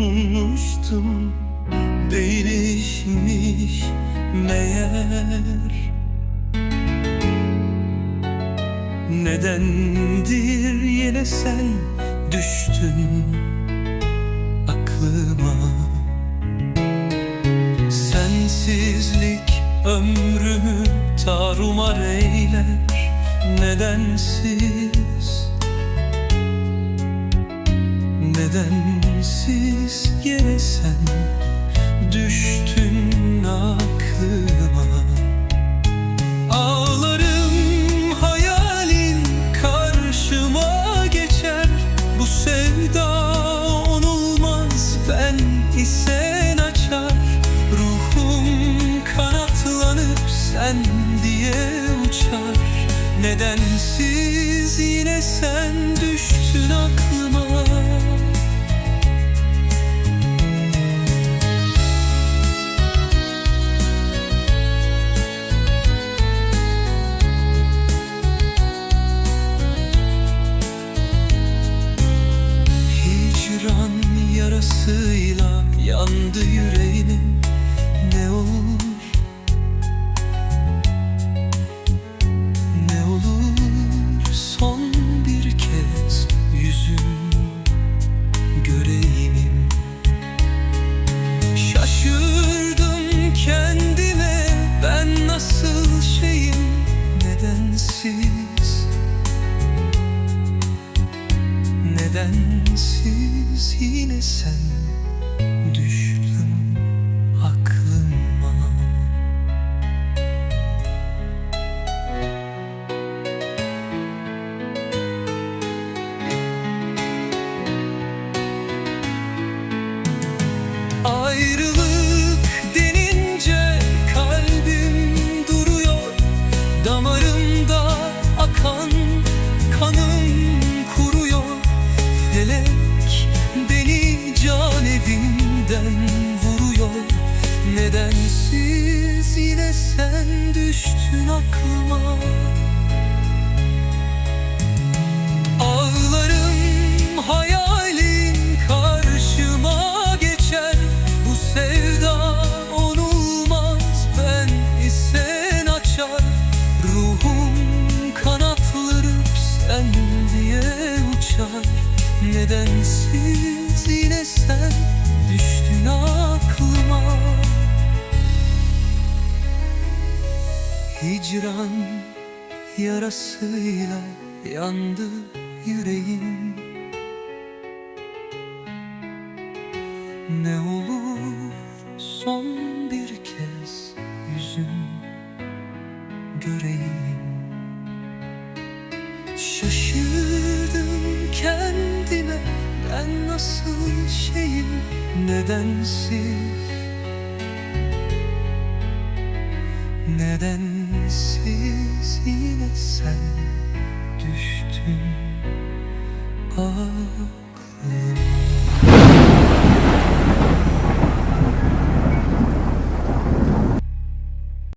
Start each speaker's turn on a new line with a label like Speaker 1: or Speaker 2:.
Speaker 1: tutunmuştum Değilmiş meğer. Nedendir yine sen düştün aklıma? Sensizlik ömrümü tarumar eyler Nedensiz Nedensiz yine sen düştün aklıma. Ağlarım hayalin karşıma geçer. Bu sevda onulmaz ben isen açar. Ruhum kanatlanıp sen diye uçar. Nedensiz yine sen düştün Nedensiz yine sen Nedensiz yine sen düştün aklıma. Ağlarım hayalin karşıma geçer. Bu sevda onulmaz ben isen açar. Ruhum kanatlanıp sen diye uçar. Nedensiz yine sen düştün aklıma Hicran yarasıyla yandı yüreğim. Ne olur son bir kez yüzün göreyim. Şaşırdım kendime ben nasıl şeyim nedensiz Nedensiz yine sen düştün. Ah.